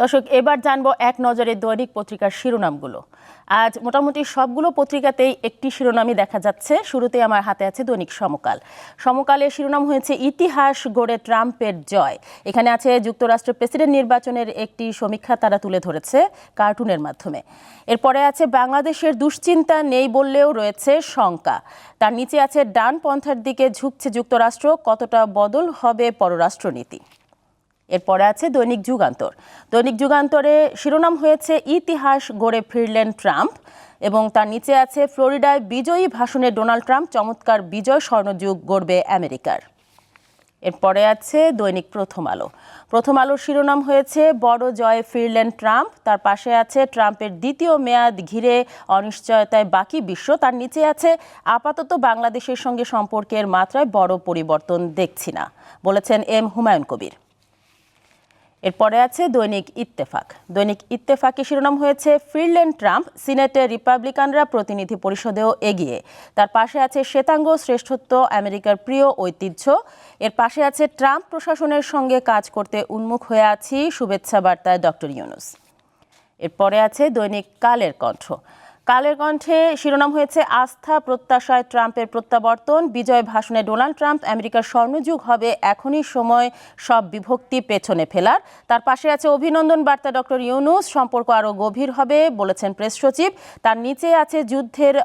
দর্শক, এবার জানব এক নজরে দৈনিক পত্রিকার শিরোনামগুলো। আজ মোটামুটি সবগুলো পত্রিকাতেই একটি শিরোনামই দেখা যাচ্ছে। শুরুতে আমার হাতে আছে দৈনিক সমকাল। সমকালের শিরোনাম হয়েছে, ইতিহাস গড়ে ট্রাম্পের জয়। এখানে আছে, যুক্তরাষ্ট্রের প্রেসিডেন্ট নির্বাচনের একটি সমীক্ষা তারা তুলে ধরেছে কার্টুনের মাধ্যমে। এরপরে আছে, বাংলাদেশের দুশ্চিন্তা নেই বললেও রয়েছে শঙ্কা। তার নিচে আছে, ডান পন্থার দিকে ঝুঁকছে যুক্তরাষ্ট্র, কতটা বদল হবে পররাষ্ট্রনীতি। এরপরে আছে দৈনিক যুগান্তর। দৈনিক যুগান্তরে শিরোনাম হয়েছে ইতিহাস গড়ে ফিরলেন ট্রাম্প এবং তার নিচে আছে ফ্লোরিডায় বিজয়ী ভাষণে ডোনাল্ড ট্রাম্প চমৎকার বিজয় স্বর্ণযুগ গড়বে আমেরিকার। এরপরে আছে দৈনিক প্রথম আলো। প্রথম আলোর শিরোনাম হয়েছে, বড় জয়ে ফিরলেন ট্রাম্প। তার পাশে আছে ট্রাম্পের দ্বিতীয় মেয়াদ ঘিরে অনিশ্চয়তায় বাকি বিশ্ব। তার নিচে আছে, আপাতত বাংলাদেশের সঙ্গে সম্পর্কের মাত্রায় বড় পরিবর্তন দেখছি না, বলেছেন এম হুমায়ুন কবির। এরপরে আছে দৈনিক ইত্তেফাক। দৈনিক ইত্তেফাকে শিরোনাম হয়েছে ফিরলেন ট্রাম্প, সিনেটে রিপাবলিকানরা প্রতিনিধি পরিষদেও এগিয়ে। তার পাশে আছে শ্বেতাঙ্গ শ্রেষ্ঠত্ব, আমেরিকার প্রিয় ঐতিহ্য। এর পাশে আছে ট্রাম্প প্রশাসনের সঙ্গে কাজ করতে উন্মুখ হয়ে আছি। শুভেচ্ছা বার্তায় ডক্টর ইউনুস। এরপরে আছে দৈনিক কালের কণ্ঠ। কালের কণ্ঠে শিরোনাম হয়েছে আস্থা প্রত্যাশায় ট্রাম্পের প্রত্যাবর্তন, বিজয় ভাষণে ডোনাল্ড ট্রাম্প, আমেরিকার স্বর্ণযুগ হবে এখনই সময় সব বিভক্তি পেছনে ফেলার। তার পাশে আছে অভিনন্দন বার্তা ডক্টর ইউনুস, সম্পর্ক আরও গভীর হবে, বলেছেন প্রেস সচিব। তার নিচে আছে যুদ্ধের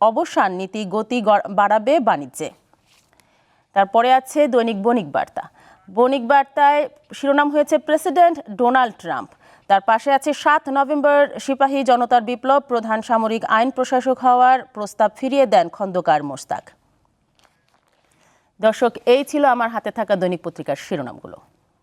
অবসান, নীতি গতি বাড়াবে বাণিজ্যে। তারপরে আছে দৈনিক বণিক বার্তা। বণিক বার্তায় শিরোনাম হয়েছে প্রেসিডেন্ট ডোনাল্ড ট্রাম্প। তার পাশে আছে সাত নভেম্বর সিপাহী জনতার বিপ্লব, প্রধান সামরিক আইন প্রশাসক হওয়ার প্রস্তাব ফিরিয়ে দেন খন্দকার মোস্তাক দর্শক, এই ছিল আমার হাতে থাকা দৈনিক পত্রিকার শিরোনামগুলো।